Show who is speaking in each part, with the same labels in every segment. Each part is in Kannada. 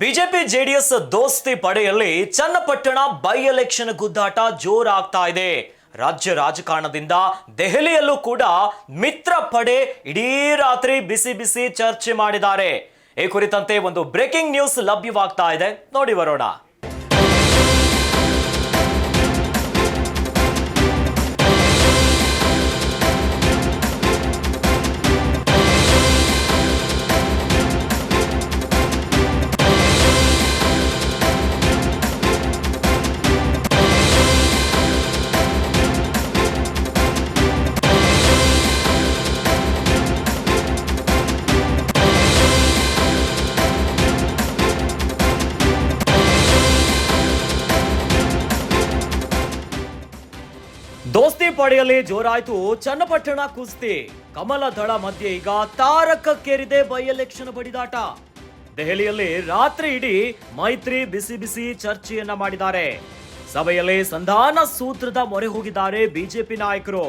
Speaker 1: ಬಿಜೆಪಿ ಜೆಡಿಎಸ್ ದೋಸ್ತಿ ಪಡೆಯಲ್ಲಿ ಚನ್ನಪಟ್ಟಣ ಬೈ ಎಲೆಕ್ಷನ್ ಗುದ್ದಾಟ ಜೋರಾಗ್ತಾ ಇದೆ. ರಾಜ್ಯ ರಾಜಕಾರಣದಿಂದ ದೆಹಲಿಯಲ್ಲೂ ಕೂಡ ಮಿತ್ರ ಪಡೆ ಇಡೀ ರಾತ್ರಿ ಬಿಸಿ ಬಿಸಿ ಚರ್ಚೆ ಮಾಡಿದ್ದಾರೆ. ಈ ಕುರಿತಂತೆ ಒಂದು ಬ್ರೇಕಿಂಗ್ ನ್ಯೂಸ್ ಲಭ್ಯವಾಗ್ತಾ ಇದೆ. ನೋಡಿ ಬರೋಣ ದೋಸ್ತಿ ಪಡೆಯಲ್ಲಿ ಜೋರಾಯ್ತು. ಚನ್ನಪಟ್ಟಣ ಕುಸ್ತಿ. ಕಮಲ ದಳ ಮಧ್ಯೆ ಈಗ ತಾರಕಕ್ಕೇರಿದೆ ಬೈ ಎಲೆಕ್ಷನ್ ಬಡಿದಾಟ. ದೆಹಲಿಯಲ್ಲಿ ರಾತ್ರಿ ಇಡೀ ಮೈತ್ರಿ ಬಿಸಿ ಬಿಸಿ ಚರ್ಚೆಯನ್ನ ಮಾಡಿದ್ದಾರೆ. ಸಭೆಯಲ್ಲಿ ಸಂಧಾನ ಸೂತ್ರದ ಮೊರೆ ಹೋಗಿದ್ದಾರೆ ಬಿಜೆಪಿ ನಾಯಕರು.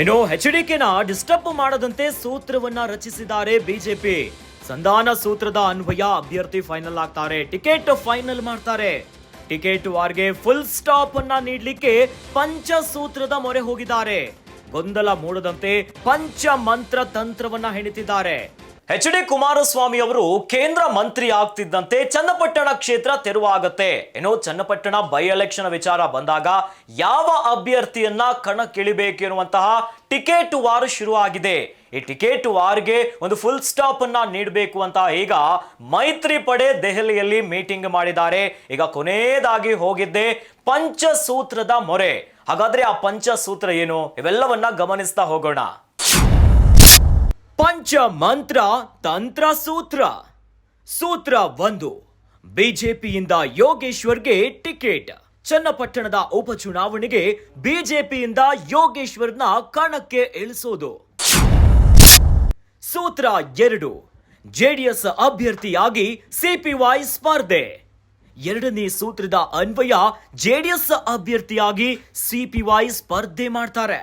Speaker 1: ಇನ್ನು ಡಿ ಡಿಕೆನ ಡಿಸ್ಟರ್ಬ್ ಮಾಡದಂತೆ ಸೂತ್ರವನ್ನ ರಚಿಸಿದ್ದಾರೆ ಬಿಜೆಪಿ. ಸಂಧಾನ ಸೂತ್ರದ ಅನ್ವಯ ಅಭ್ಯರ್ಥಿ ಫೈನಲ್ ಆಗ್ತಾರೆ. ಟಿಕೆಟ್ ಫೈನಲ್ ಮಾಡ್ತಾರೆ. ಟಿಕೆಟ್ ವಾರ್ಗೆ ಫುಲ್ ಸ್ಟಾಪ್ ಅನ್ನ ನೀಡಲಿಕ್ಕೆ ಪಂಚಸೂತ್ರದ ಮೊರೆ ಹೋಗಿದ್ದಾರೆ. ಗೊಂದಲ ಮೂಡದಂತೆ ಪಂಚ ಮಂತ್ರ ತಂತ್ರವನ್ನ ಹೆಣಿತಿದ್ದಾರೆ ಎಚ್ ಡಿ ಕುಮಾರಸ್ವಾಮಿ ಅವರು ಕೇಂದ್ರ ಮಂತ್ರಿ ಆಗ್ತಿದ್ದಂತೆ ಚನ್ನಪಟ್ಟಣ ಕ್ಷೇತ್ರ ತೆರವಾಗುತ್ತೆ. ಏನೋ ಚನ್ನಪಟ್ಟಣ ಬೈ ಎಲೆಕ್ಷನ್ ವಿಚಾರ ಬಂದಾಗ ಯಾವ ಅಭ್ಯರ್ಥಿಯನ್ನ ಕಣಕ್ಕಿಳಿಬೇಕು ಎನ್ನುವಂತಹ ಟಿಕೆಟ್ ವಾರ್ ಶುರುವಾಗಿದೆ. ಈ ಟಿಕೆಟ್ ವಾರ್ಗೆ ಒಂದು ಫುಲ್ ಸ್ಟಾಪ್ ಅನ್ನ ನೀಡಬೇಕು ಅಂತ ಈಗ ಮೈತ್ರಿ ಪಡೆ ದೆಹಲಿಯಲ್ಲಿ ಮೀಟಿಂಗ್ ಮಾಡಿದ್ದಾರೆ. ಈಗ ಕೊನೆಯದಾಗಿ ಹೋಗಿದ್ದೆ ಪಂಚಸೂತ್ರದ ಮೊರೆ. ಹಾಗಾದ್ರೆ ಆ ಪಂಚಸೂತ್ರ ಏನು? ಇವೆಲ್ಲವನ್ನ ಗಮನಿಸ್ತಾ ಹೋಗೋಣ. ಪಂಚ ಮಂತ್ರ ತಂತ್ರ ಸೂತ್ರ. ಸೂತ್ರ ಒಂದು. ಬಿಜೆಪಿಯಿಂದ ಯೋಗೇಶ್ವರ್ಗೆ ಟಿಕೆಟ್. ಚನ್ನಪಟ್ಟಣದ ಉಪಚುನಾವಣೆಗೆ ಬಿಜೆಪಿಯಿಂದ ಯೋಗೇಶ್ವರ್ನ ಕಣಕ್ಕೆ ಇಳಿಸೋದು. ಸೂತ್ರ ಎರಡು. ಜೆಡಿಎಸ್ ಅಭ್ಯರ್ಥಿಯಾಗಿ ಸಿಪಿವೈ ಸ್ಪರ್ಧೆ. ಎರಡನೇ ಸೂತ್ರದ ಅನ್ವಯ ಜೆಡಿಎಸ್ ಅಭ್ಯರ್ಥಿಯಾಗಿ ಸಿಪಿವೈ ಸ್ಪರ್ಧೆ ಮಾಡ್ತಾರೆ.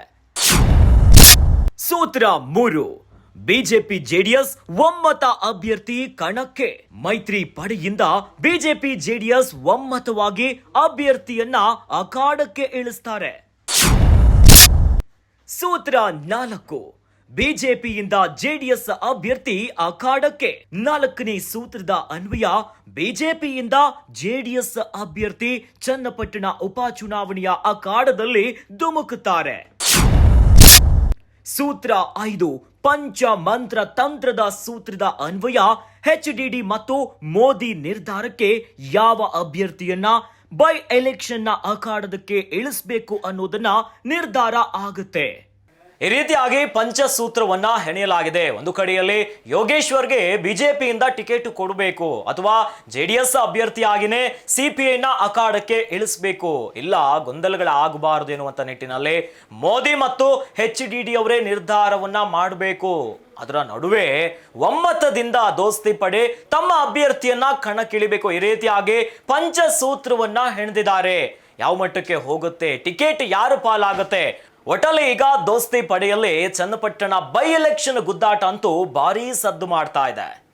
Speaker 1: ಸೂತ್ರ ಮೂರು. ಬಿಜೆಪಿ ಜೆಡಿಎಸ್ ಒಮ್ಮತ ಅಭ್ಯರ್ಥಿ ಕಣಕ್ಕೆ. ಮೈತ್ರಿ ಪಡೆಯಿಂದ ಬಿಜೆಪಿ ಜೆಡಿಎಸ್ ಒಮ್ಮತವಾಗಿ ಅಭ್ಯರ್ಥಿಯನ್ನ ಅಖಾಡಕ್ಕೆ ಇಳಿಸ್ತಾರೆ. ಸೂತ್ರ ನಾಲ್ಕು. ಬಿಜೆಪಿಯಿಂದ ಜೆಡಿಎಸ್ ಅಭ್ಯರ್ಥಿ ಅಖಾಡಕ್ಕೆ. ನಾಲ್ಕನೇ ಸೂತ್ರದ ಅನ್ವಯ, ಬಿಜೆಪಿಯಿಂದ ಜೆಡಿಎಸ್ ಅಭ್ಯರ್ಥಿ ಚನ್ನಪಟ್ಟಣ ಉಪಚುನಾವಣೆಯ ಅಖಾಡದಲ್ಲಿ ಧುಮುಕುತ್ತಾರೆ. ಸೂತ್ರ ಐದು. ಪಂಚ ಮಂತ್ರ ತಂತ್ರದ ಸೂತ್ರದ ಅನ್ವಯ ಎಚ್ ಡಿ ಮತ್ತು ಮೋದಿ ನಿರ್ಧಾರಕ್ಕೆ ಯಾವ ಅಭ್ಯರ್ಥಿಯನ್ನ ಬೈ ಎಲೆಕ್ಷನ್ನ ಅಖಾಡದಕ್ಕೆ ಇಳಿಸಬೇಕು ಅನ್ನೋದನ್ನ ನಿರ್ಧಾರ ಆಗುತ್ತೆ. ಈ ರೀತಿಯಾಗಿ ಪಂಚಸೂತ್ರವನ್ನ ಹೆಣೆಯಲಾಗಿದೆ. ಒಂದು ಕಡೆಯಲ್ಲಿ ಯೋಗೇಶ್ವರ್ಗೆ ಬಿಜೆಪಿಯಿಂದ ಟಿಕೆಟ್ ಕೊಡಬೇಕು ಅಥವಾ ಜೆ ಡಿ ಎಸ್ ಅಭ್ಯರ್ಥಿಯಾಗಿನೇ ಸಿಪಿಐನ ಅಖಾಡಕ್ಕೆ ಇಳಿಸಬೇಕು. ಇಲ್ಲ ಗೊಂದಲಗಳಾಗಬಾರದು ಎನ್ನುವಂಥ ನಿಟ್ಟಿನಲ್ಲಿ ಮೋದಿ ಮತ್ತು ಎಚ್ ಡಿ ಡಿ ಅವರೇ ನಿರ್ಧಾರವನ್ನ ಮಾಡಬೇಕು. ಅದರ ನಡುವೆ ಒಮ್ಮತದಿಂದ ದೋಸ್ತಿ ಪಡೆ ತಮ್ಮ ಅಭ್ಯರ್ಥಿಯನ್ನ ಕಣಕ್ಕಿಳಿಬೇಕು. ಈ ರೀತಿಯಾಗಿ ಪಂಚಸೂತ್ರವನ್ನ ಹೆಣೆದಿದ್ದಾರೆ. ಯಾವ ಮಟ್ಟಕ್ಕೆ ಹೋಗುತ್ತೆ? ಟಿಕೆಟ್ ಯಾರು ಪಾಲಾಗುತ್ತೆ? ಒಟ್ಟಲ್ಲಿ ಈಗ ದೋಸ್ತಿ ಪಡೆಯಲ್ಲಿ ಚನ್ನಪಟ್ಟಣ ಬೈ ಎಲೆಕ್ಷನ್ ಗುದ್ದಾಟ ಅಂತೂ ಭಾರೀ ಸದ್ದು ಮಾಡ್ತಾ ಇದೆ.